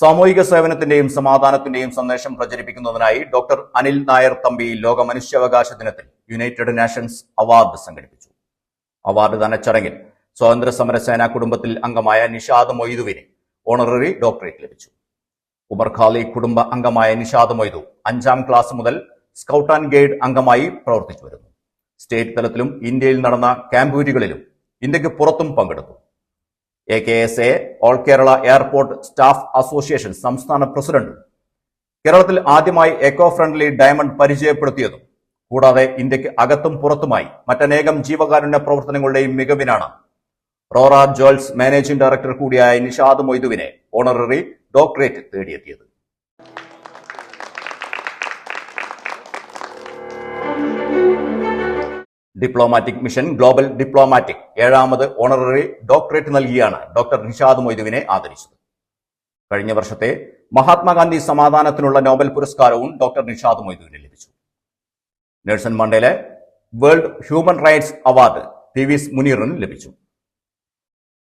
സാമൂഹിക സേവനത്തിന്റെയും സമാധാനത്തിന്റെയും സന്ദേശം പ്രചരിപ്പിക്കുന്നതിനായി ഡോക്ടർ അനിൽ നായർ തമ്പി ലോക മനുഷ്യാവകാശ ദിനത്തിൽ യുണൈറ്റഡ് നേഷൻസ് അവാർഡ് സംഘടിപ്പിച്ചു. അവാർഡ് ദാന ചടങ്ങിൽ സ്വാതന്ത്ര്യ സമര സേനാ കുടുംബത്തിൽ അംഗമായ നിഷാദ് മൊയ്തുവിന് ഓണററി ഡോക്ടറേറ്റ് ലഭിച്ചു. ഉമർ ഖാലി കുടുംബ അംഗമായ നിഷാദ് മൊയ്തു അഞ്ചാം ക്ലാസ് മുതൽ സ്കൗട്ട് ആൻഡ് ഗൈഡ് അംഗമായി പ്രവർത്തിച്ചു വരുന്നു. സ്റ്റേറ്റ് തലത്തിലും ഇന്ത്യയിൽ നടന്ന ക്യാമ്പൂരികളിലും ഇന്ത്യയ്ക്ക് പുറത്തും പങ്കെടുത്തു. A K S A all Kerala airport staff association സംസ്ഥാന പ്രസിഡന്റ് കേരളത്തിൽ ആദ്യമായി എക്കോ ഫ്രണ്ട്ലി ഡയമണ്ട് പരിചയപ്പെടുത്തിയതും. കൂടാതെ ഇന്ത്യയ്ക്ക് അകത്തും പുറത്തുമായി മറ്റനേകം ജീവകാരുണ്യ പ്രവർത്തനങ്ങളുടെയും മികവിനാണ്. റോറ ജോൾസ് മാനേജിംഗ് ഡയറക്ടർ കൂടിയായ നിഷാദ് മൊയ്തുവിനെ ഓണററി ഡോക്ടറേറ്റ് തേടിയെത്തിയത്. ഡിപ്ലോമാറ്റിക് മിഷൻ ഗ്ലോബൽ ഡിപ്ലോമാറ്റിക് ഏഴാമത് ഓണററി ഡോക്ടറേറ്റ് നൽകിയാണ് ഡോക്ടർ നിഷാദ് മൊയ്തുവിനെ ആദരിച്ചത്. കഴിഞ്ഞ വർഷത്തെ മഹാത്മാഗാന്ധി സമാധാനത്തിനുള്ള നോബൽ പുരസ്കാരവും ഡോക്ടർ നിഷാദ് മൊയ്തുവിന് ലഭിച്ചു. Nelson Mandela world human rights award P V മുനീറിന് ലഭിച്ചു.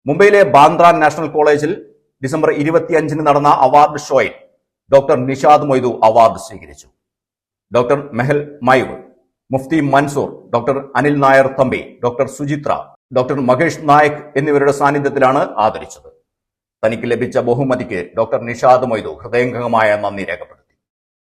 മുംബൈയിലെ ബാന്ദ്ര നാഷണൽ കോളേജിൽ ഡിസംബർ ഇരുപത്തിയഞ്ചിന് നടന്ന അവാർഡ് ഷോയിൽ ഡോക്ടർ നിഷാദ് മൊയ്തു അവാർഡ് സ്വീകരിച്ചു. ഡോക്ടർ മെഹൽ മൈവ് Mufti Mansoor doctor Anil Nair Thampi doctor Suchitra doctor Mahesh Nayak എന്നിവരുടെ സാന്നിധ്യത്തിലാണ് ആദരിച്ചത്. തനിക്ക് ലഭിച്ച ബഹുമതിക്ക് ഡോക്ടർ നിഷാദ് മൊയ്തു ഹൃദയംഗമായ നന്ദി രേഖപ്പെടുത്തി